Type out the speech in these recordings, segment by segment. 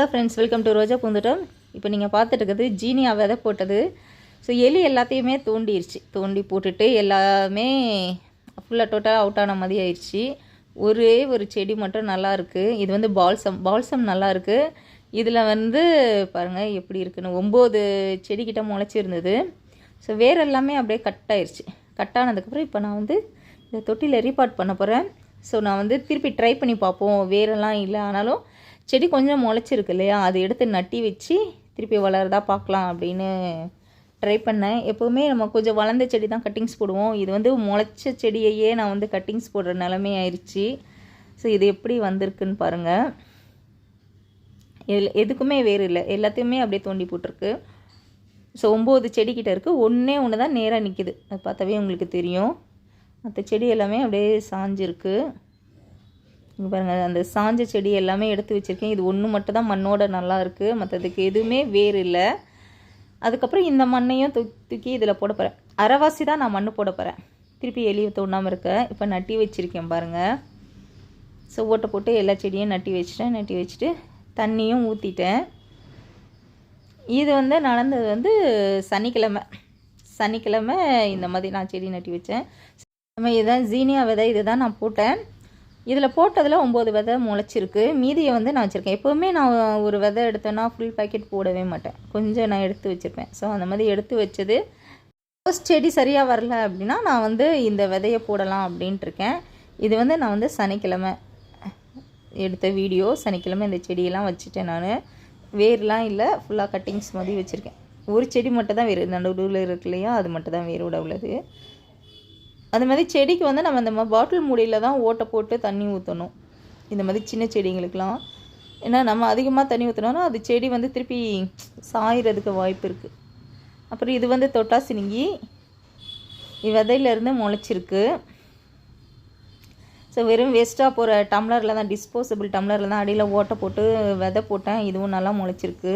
Hello friends welcome to Roja Poonthottam. இப்போ நீங்கள் பார்த்துட்டு இருக்கிறது ஜீனியா விதை போட்டது. ஸோ எலி எல்லாத்தையுமே தோண்டிருச்சு. தோண்டி போட்டுட்டு எல்லாமே ஃபுல்லாக டோட்டலாக அவுட் ஆன மாதிரி ஆயிடுச்சு ஒரே ஒரு செடி மட்டும் நல்லா இருக்குது இது வந்து பால்சம். பால்சம் நல்லா இருக்குது இதில் வந்து பாருங்கள் எப்படி இருக்குன்னு. ஒம்பது செடிக்கிட்ட முளைச்சிருந்தது. ஸோ வேர் எல்லாமே அப்படியே கட் ஆயிடுச்சு கட் ஆனதுக்கப்புறம் இப்போ நான் வந்து இந்த தொட்டியில் ரீபார்ட் பண்ண போகிறேன் ஸோ நான் வந்து திருப்பி ட்ரை பண்ணி பார்ப்போம். வேரெல்லாம் இல்லை. ஆனாலும் செடி கொஞ்சம் முளைச்சிருக்கு இல்லையா? அதை எடுத்து நட்டி வச்சு திருப்பி வளருதா பார்க்கலாம் அப்படின்னு ட்ரை பண்ணேன். எப்போவுமே நம்ம கொஞ்சம் வளர்ந்த செடி தான் கட்டிங்ஸ் போடுவோம். இது வந்து முளைச்ச செடியையே நான் வந்து கட்டிங்ஸ் போடுற நிலமே ஆயிடுச்சு ஸோ இது எப்படி வந்திருக்குன்னு பாருங்கள் எல் எதுக்குமே வேறு இல்லை. எல்லாத்தையுமே அப்படியே தோண்டி போட்டிருக்கு. ஸோ ஒம்பது செடிக்கிட்ட இருக்குது ஒன்றே ஒன்று தான் நேராக நிற்கிது அது பார்த்தாவே உங்களுக்கு தெரியும். மற்ற செடி எல்லாமே அப்படியே சாஞ்சிருக்கு. இங்கே பாருங்கள் அந்த சாஞ்ச செடி எல்லாமே எடுத்து வச்சுருக்கேன். இது ஒன்று மட்டும் தான் மண்ணோட நல்லா இருக்குது மற்றதுக்கு எதுவுமே வேறு இல்லை. அதுக்கப்புறம் இந்த மண்ணையும் தூ தூக்கி இதில் போட போகிறேன் அரைவாசி தான் நான் மண் போட போகிறேன் திருப்பி எலியை தூண்டாமல் இருக்க. இப்போ நட்டி வச்சுருக்கேன் பாருங்கள் ஸோ ஓட்டை போட்டு எல்லா செடியும் நட்டி வச்சுட்டேன். நட்டி வச்சுட்டு தண்ணியும் ஊற்றிட்டேன் இது வந்து நடந்தது வந்து சனிக்கிழமை. சனிக்கிழமை இந்த மாதிரி நான் செடி நட்டி வச்சேன். நம்ம இதுதான் ஜீனியா விதை இது தான் நான் போட்டேன். இதில் போட்டதில் ஒம்பது விதை முளைச்சிருக்கு. மீதியை வந்து நான் வச்சுருக்கேன். எப்போவுமே நான் ஒரு விதை எடுத்தேன்னா ஃபுல் பேக்கெட் போடவே மாட்டேன். கொஞ்சம் நான் எடுத்து வச்சுருப்பேன். ஸோ அந்த மாதிரி எடுத்து வச்சது. ஃபர்ஸ்ட் செடி சரியாக வரல அப்படின்னா நான் வந்து இந்த விதையை போடலாம் அப்படின்ட்டு இருக்கேன் இது வந்து நான் வந்து சனிக்கிழமை எடுத்த வீடியோ. சனிக்கிழமை இந்த செடியெல்லாம் வச்சுட்டேன் நான். வேர்லாம் இல்லை ஃபுல்லாக கட்டிங்ஸ் மாதிரி வச்சுருக்கேன். ஒரு செடி மட்டும் தான் வேறு. நடுவில் இருக்கு இல்லையா அது மட்டும் தான் வேரோட உள்ளது. அது மாதிரி செடிக்கு வந்து நம்ம இந்த மாதிரி பாட்டில் மூடியில் தான் ஓட்டை போட்டு தண்ணி ஊற்றணும் இந்த மாதிரி சின்ன செடிங்களுக்கெலாம் ஏன்னா நம்ம அதிகமாக தண்ணி ஊற்றினோன்னா அது செடி வந்து திருப்பி சாயறதுக்கு வாய்ப்பு இருக்குது அப்புறம் இது வந்து தொட்டா சினுங்கி விதையிலேருந்து முளைச்சிருக்கு. ஸோ வெறும் வேஸ்ட்டாக போகிற டம்ளரில் தான் டிஸ்போசபிள் டம்ளரில் தான் அடியில் ஓட்டை போட்டு விதை போட்டேன். இதுவும் நல்லா முளைச்சிருக்கு.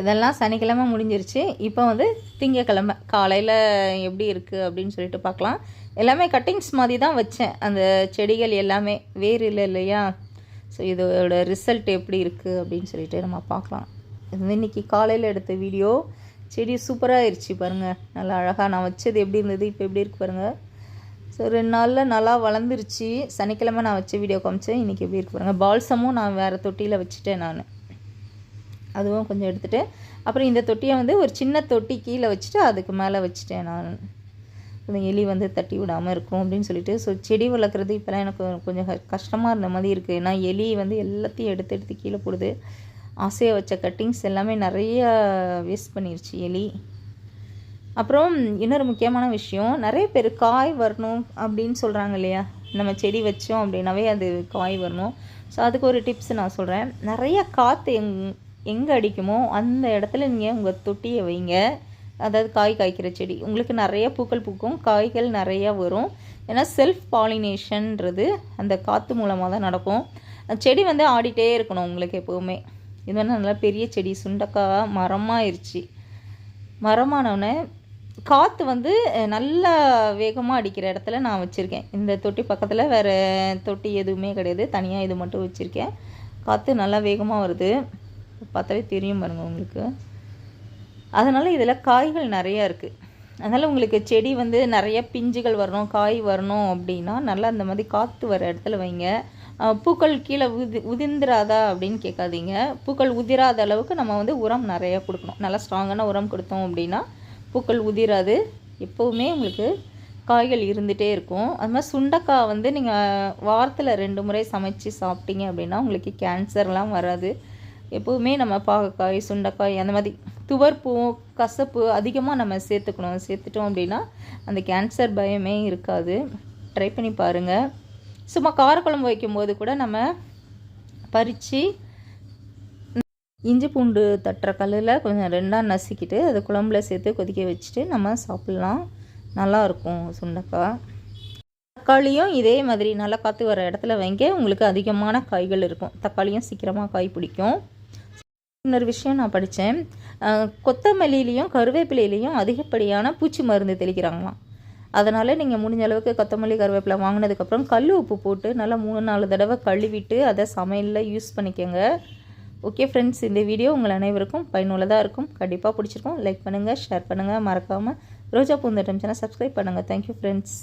இதெல்லாம் சனிக்கிழமை முடிஞ்சிருச்சு. இப்போ வந்து திங்கக்கிழமை. காலையில் எப்படி இருக்குது அப்படின்னு சொல்லிட்டு பார்க்கலாம். எல்லாமே கட்டிங்ஸ் மாதிரி தான் வச்சேன். அந்த செடிகள் எல்லாமே. வேறு இல்லை இல்லையா? ஸோ இதோட ரிசல்ட் எப்படி இருக்குது அப்படின்னு சொல்லிட்டு நம்ம பார்க்கலாம். இது வந்து இன்றைக்கி காலையில் எடுத்த வீடியோ செடி சூப்பராக ஆயிடுச்சு பாருங்கள் நல்லா அழகாக நான் வச்சது எப்படி இருந்தது இப்போ எப்படி இருக்குது பாருங்கள் ஸோ ரெண்டு நாளில் நல்லா வளர்ந்துருச்சு. சனிக்கிழமை நான் வச்ச வீடியோ காமிச்சேன். இன்றைக்கி எப்படி இருக்கு பாருங்கள் பால்சமும் நான் வேறு தொட்டியில் வச்சுட்டேன் நான். அதுவும் கொஞ்சம் எடுத்துகிட்டு அப்புறம் இந்த தொட்டியை வந்து ஒரு சின்ன தொட்டி கீழே வச்சுட்டு அதுக்கு மேலே வச்சுட்டேன் நான். இந்த எலி வந்து தட்டி விடாமல் இருக்கும் அப்படின்னு சொல்லிட்டு. ஸோ செடி வளர்க்குறது இப்போலாம் எனக்கு கொஞ்சம் க- கஷ்டமாக இருந்த மாதிரி இருக்குது நான் எலி வந்து எல்லாத்தையும் எடுத்து எடுத்து கீழே போடுது. ஆசையாக வச்ச கட்டிங்ஸ் எல்லாமே நிறைய வேஸ்ட் பண்ணிருச்சு எலி. அப்புறம் இன்னொரு முக்கியமான விஷயம் நிறைய பேர் காய் வரணும் அப்படின்னு சொல்கிறாங்க இல்லையா? நம்ம செடி வச்சோம் அப்படின்னாவே அது காய் வரணும். ஸோ அதுக்கு ஒரு டிப்ஸ் நான் சொல்கிறேன் நிறைய காற்று எங் எங்கே அடிக்குமோ அந்த இடத்துல நீங்கள் உங்கள் தொட்டியை வைங்க. அதாவது காய் காய்க்கிற செடி. உங்களுக்கு நிறைய பூக்கள் பூக்கும் காய்கள் நிறையா வரும். ஏன்னா செல்ஃப் பாலினேஷன்ன்றது அந்த காற்று மூலமாக தான் நடக்கும். செடி வந்து ஆடிட்டே இருக்கணும் உங்களுக்கு எப்போவுமே. இது வந்து நல்லா பெரிய செடி சுண்டக்காய் மரமாயிருச்சு. மரமானவுடனே காற்று வந்து நல்லா வேகமாக அடிக்கிற இடத்துல நான் வச்சுருக்கேன். இந்த தொட்டி பக்கத்தில் வேறு தொட்டி எதுவுமே கிடையாது. தனியாக இது மட்டும் வச்சுருக்கேன். காற்று நல்லா வேகமாக வருது. பார்த்தாவே தெரியும் பாருங்க உங்களுக்கு. அதனால் இதில் காய்கள் நிறையா இருக்குது அதனால் உங்களுக்கு செடி வந்து நிறைய பிஞ்சுகள் வரணும் காய் வரணும் அப்படின்னா நல்லா அந்த மாதிரி காற்று வர இடத்துல வைங்க. பூக்கள் கீழே உதி உதிர்ந்துராதா அப்படின்னு கேட்காதீங்க. பூக்கள் உதிராத அளவுக்கு நம்ம வந்து உரம் நிறையா கொடுக்கணும். நல்லா ஸ்ட்ராங்கான உரம் கொடுத்தோம் அப்படின்னா பூக்கள் உதிராது. எப்போவுமே உங்களுக்கு காய்கள் இருந்துகிட்டே இருக்கும். அது மாதிரி சுண்டக்காய் வந்து நீங்கள் வாரத்தில் ரெண்டு முறை சமைச்சு சாப்பிட்டீங்க அப்படின்னா உங்களுக்கு கேன்சர்லாம் வராது. எப்போவுமே நம்ம பாகக்காய் சுண்டைக்காய் அந்த மாதிரி துவர்ப்பு கசப்பு அதிகமாக நம்ம சேர்த்துக்கணும். சேர்த்துட்டோம் அப்படின்னா அந்த கேன்சர் பயமே இருக்காது. ட்ரை பண்ணி பாருங்கள் சும்மா காரக்குழம்பு வைக்கும்போது கூட நம்ம பறித்து இஞ்சி பூண்டு தட்டுற கல்லில் கொஞ்சம் ரெண்டாக நசுக்கிட்டு அதை குழம்புல சேர்த்து கொதிக்க வச்சுட்டு நம்ம சாப்பிட்லாம். நல்லாயிருக்கும் சுண்டைக்காய். தக்காளியும் இதே மாதிரி நல்லா காற்று வர இடத்துல வைங்க. உங்களுக்கு அதிகமான காய்கள் இருக்கும். தக்காளியும் சீக்கிரமாக காய் பிடிக்கும். இன்னொரு விஷயம் நான் படித்தேன் கொத்தமல்லியிலையும் கருவேப்பிலையிலையும் அதிகப்படியான பூச்சி மருந்து தெளிக்கிறாங்களாம். அதனால் நீங்கள் முடிஞ்ச அளவுக்கு கொத்தமல்லி கருவேப்பிலை வாங்கினதுக்கப்புறம் கல் உப்பு போட்டு நல்லா மூணு நாலு தடவை கழுவிட்டு அதை சமையலில் யூஸ் பண்ணிக்கோங்க. ஓகே ஃப்ரெண்ட்ஸ் இந்த வீடியோ உங்கள் அனைவருக்கும் பயனுள்ளதாக இருக்கும். கண்டிப்பாக பிடிச்சிருக்கும். லைக் பண்ணுங்கள் ஷேர் பண்ணுங்கள் மறக்காமல் ரோஜா பூந்தோட்டம் சேனல் சப்ஸ்கிரைப் பண்ணுங்கள் தேங்க்யூ ஃப்ரெண்ட்ஸ்